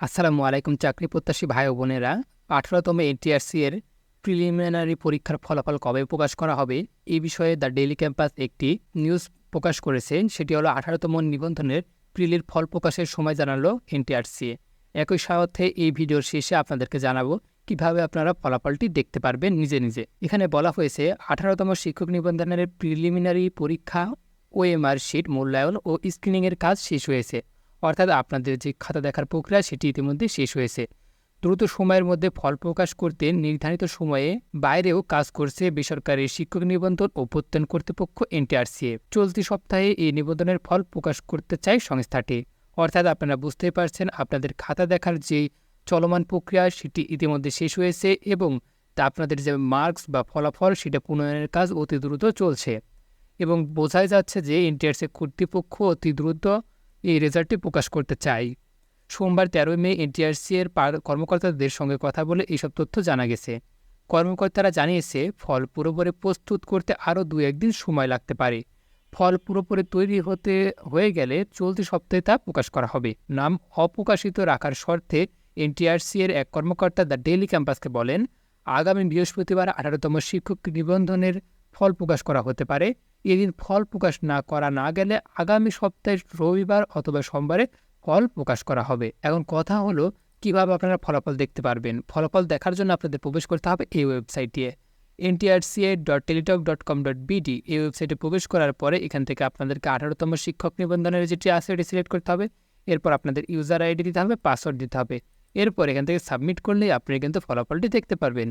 আসসালামু আলাইকুম, চাকরি প্রত্যাশী ভাই ও বোনেরা। আঠারোতম এনটিআরসি এর প্রিলিমিনারি পরীক্ষার ফলাফল কবে প্রকাশ করা হবে? এই বিষয়ে দ্য ডেইলি ক্যাম্পাস একটি নিউজ প্রকাশ করেছে। সেটি হলো আঠারোতম নিবন্ধনের প্রিলির ফল প্রকাশের সময় জানালো এনটিআরসি। একই সাথে এই ভিডিওর শেষে আপনাদেরকে জানাব কীভাবে আপনারা ফলাফলটি দেখতে পারবেন নিজে নিজে। এখানে বলা হয়েছে, আঠারোতম শিক্ষক নিবন্ধনের প্রিলিমিনারি পরীক্ষা, ওএমআর শিট, মূল্যায়ন ও স্ক্রিনিংয়ের কাজ শেষ হয়েছে। অর্থাৎ আপনাদের যে খাতা দেখার প্রক্রিয়া সেটি ইতিমধ্যে শেষ হয়েছে। দ্রুত সময়ের মধ্যে ফল প্রকাশ করতে নির্ধারিত সময়ে বাইরেও কাজ করছে বেসরকারি শিক্ষক নিবন্ধন ও প্রত্যয়ন কর্তৃপক্ষ এনটিআরসিএ চলতি সপ্তাহে এই নিবন্ধনের ফল প্রকাশ করতে চায় সংস্থাটি। অর্থাৎ আপনারা বুঝতেই পারছেন আপনাদের খাতা দেখার যে চলমান প্রক্রিয়া সেটি ইতিমধ্যে শেষ হয়েছে এবং তা আপনাদের যে মার্কস বা ফলাফল সেটা প্রণয়নের কাজ অতি দ্রুত চলছে। এবং বোঝাই যাচ্ছে যে এনটিআরসি কর্তৃপক্ষ অতি দ্রুত এই রেজাল্টটি প্রকাশ করতে চাই। সোমবার তেরোই মে এনটিআরসি এর কর্মকর্তাদের সঙ্গে কথা বলে এইসব তথ্য জানা গেছে। কর্মকর্তারা জানিয়েছে, ফল পুরোপুরি প্রস্তুত করতে আরও দু একদিন সময় লাগতে পারে। ফল পুরোপুরি তৈরি হতে, হয়ে গেলে চলতি সপ্তাহে তা প্রকাশ করা হবে। নাম অপ্রকাশিত রাখার শর্তে এনটিআরসি এর এক কর্মকর্তা দ্য ডেইলি ক্যাম্পাসকে বলেন, আগামী বৃহস্পতিবার আঠারোতম শিক্ষক নিবন্ধনের ফল প্রকাশ করা হতে পারে। এদিন ফল প্রকাশ না করা না গেলে আগামী সপ্তাহের রবিবার অথবা সোমবারে ফল প্রকাশ করা হবে। এখন কথা হলো, কীভাবে আপনারা ফলাফল দেখতে পারবেন? ফলাফল দেখার জন্য আপনাদের প্রবেশ করতে হবে এই ওয়েবসাইটে। NTRCA dot Teletalk dot com dot BD এই ওয়েবসাইটে প্রবেশ করার পরে এখান থেকে আপনাদেরকে আঠারোতম শিক্ষক নিবন্ধনের যেটি আছে, এটি সিলেক্ট করতে হবে। এরপর আপনাদের ইউজার আইডি দিতে হবে পাসওয়ার্ড দিতে হবে। এরপর এখান থেকে সাবমিট করলেই আপনি কিন্তু ফলাফলটি দেখতে পারবেন।